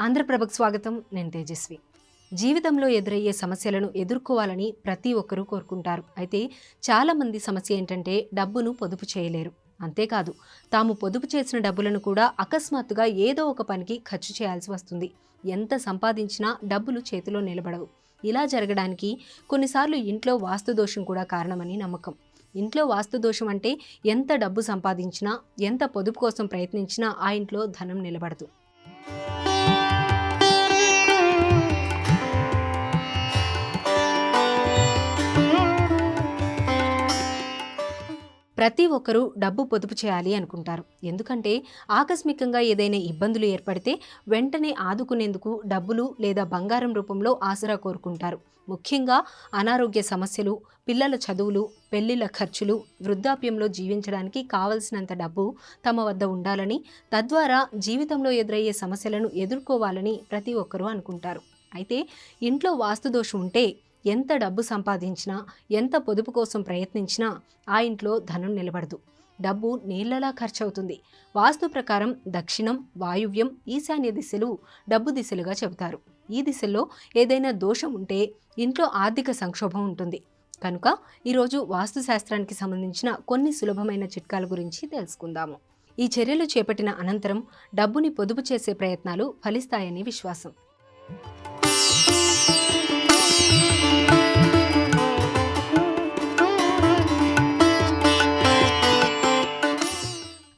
ఆంధ్రప్రభకు స్వాగతం. నేను తేజస్వి. జీవితంలో ఎదురయ్యే సమస్యలను ఎదుర్కోవాలని ప్రతి ఒక్కరూ కోరుకుంటారు. అయితే చాలామంది సమస్య ఏంటంటే డబ్బును పొదుపు చేయలేరు. అంతేకాదు తాము పొదుపు చేసిన డబ్బులను కూడా అకస్మాత్తుగా ఏదో ఒక పనికి ఖర్చు చేయాల్సి వస్తుంది. ఎంత సంపాదించినా డబ్బులు చేతిలో నిలబడవు. ఇలా జరగడానికి కొన్నిసార్లు ఇంట్లో వాస్తు దోషం కూడా కారణమని నమ్మకం. ఇంట్లో వాస్తు దోషం అంటే ఎంత డబ్బు సంపాదించినా ఎంత పొదుపు కోసం ప్రయత్నించినా ఆ ఇంట్లో ధనం నిలబడదు. ప్రతి ఒక్కరూ డబ్బు పొదుపు చేయాలి అనుకుంటారు. ఎందుకంటే ఆకస్మికంగా ఏదైనా ఇబ్బందులు ఏర్పడితే వెంటనే ఆదుకునేందుకు డబ్బులు లేదా బంగారం రూపంలో ఆసరా కోరుకుంటారు. ముఖ్యంగా అనారోగ్య సమస్యలు పిల్లల చదువులు పెళ్ళిళ్ళ ఖర్చులు వృద్ధాప్యంలో జీవించడానికి కావలసినంత డబ్బు తమ వద్ద ఉండాలని తద్వారా జీవితంలో ఎదురయ్యే సమస్యలను ఎదుర్కోవాలని ప్రతి ఒక్కరూ అనుకుంటారు. అయితే ఇంట్లో వాస్తు దోషం ఉంటే ఎంత డబ్బు సంపాదించినా ఎంత పొదుపు కోసం ప్రయత్నించినా ఆ ఇంట్లో ధనం నిలబడదు. డబ్బు నీళ్ళలా ఖర్చవుతుంది. వాస్తు ప్రకారం దక్షిణం వాయువ్యం ఈశాన్య దిశలు డబ్బు దిశలుగా చెబుతారు. ఈ దిశల్లో ఏదైనా దోషం ఉంటే ఇంట్లో ఆర్థిక సంక్షోభం ఉంటుంది. కనుక ఈరోజు వాస్తుశాస్త్రానికి సంబంధించిన కొన్ని సులభమైన చిట్కాల గురించి తెలుసుకుందాము. ఈ చర్యలు చేపట్టిన అనంతరం డబ్బుని పొదుపు చేసే ప్రయత్నాలు ఫలిస్తాయని విశ్వాసం.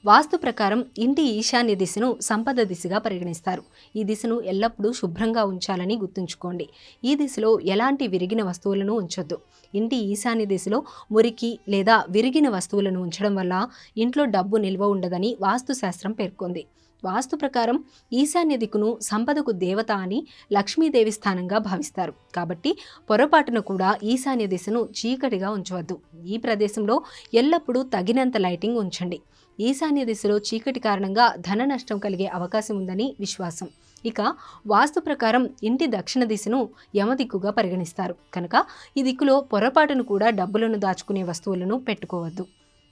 వాస్తు ప్రకారం ఇంటి ఈశాన్య దిశను సంపద దిశగా పరిగణిస్తారు. ఈ దిశను ఎల్లప్పుడూ శుభ్రంగా ఉంచాలని గుర్తుంచుకోండి. ఈ దిశలో ఎలాంటి విరిగిన వస్తువులను ఉంచొద్దు. ఇంటి ఈశాన్య దిశలో మురికి లేదా విరిగిన వస్తువులను ఉంచడం వల్ల ఇంట్లో డబ్బు నిల్వ ఉండదని వాస్తుశాస్త్రం పేర్కొంది. వాస్తు ప్రకారం ఈశాన్య దిక్కును సంపదకు దేవత అని లక్ష్మీదేవి స్థానంగా భావిస్తారు. కాబట్టి పొరపాటున కూడా ఈశాన్య దిశను చీకటిగా ఉంచవద్దు. ఈ ప్రదేశంలో ఎల్లప్పుడూ తగినంత లైటింగ్ ఉంచండి. ఈశాన్య దిశలో చీకటి కారణంగా ధన నష్టం కలిగే అవకాశం ఉందని విశ్వాసం. ఇక వాస్తు ప్రకారం ఇంటి దక్షిణ దిశను యమదిక్కుగా పరిగణిస్తారు. కనుక ఈ దిక్కులో పొరపాటును కూడా డబ్బులను దాచుకునే వస్తువులను పెట్టుకోవద్దు.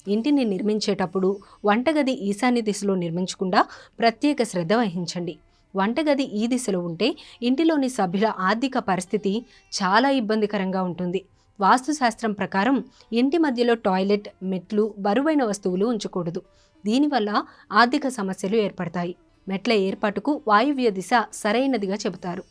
ఇంటిని నిర్మించేటప్పుడు వంటగది ఈశాన్య దిశలో నిర్మించకుండా ప్రత్యేక శ్రద్ధ వహించండి. వంటగది ఈ దిశలో ఉంటే ఇంటిలోని సభ్యుల ఆర్థిక పరిస్థితి చాలా ఇబ్బందికరంగా ఉంటుంది. వాస్తుశాస్త్రం ప్రకారం ఇంటి మధ్యలో టాయిలెట్ మెట్లు బరువైన వస్తువులు ఉంచకూడదు. దీనివల్ల ఆర్థిక సమస్యలు ఏర్పడతాయి. మెట్ల ఏర్పాటుకు వాయువ్య దిశ సరైనదిగా చెబుతారు.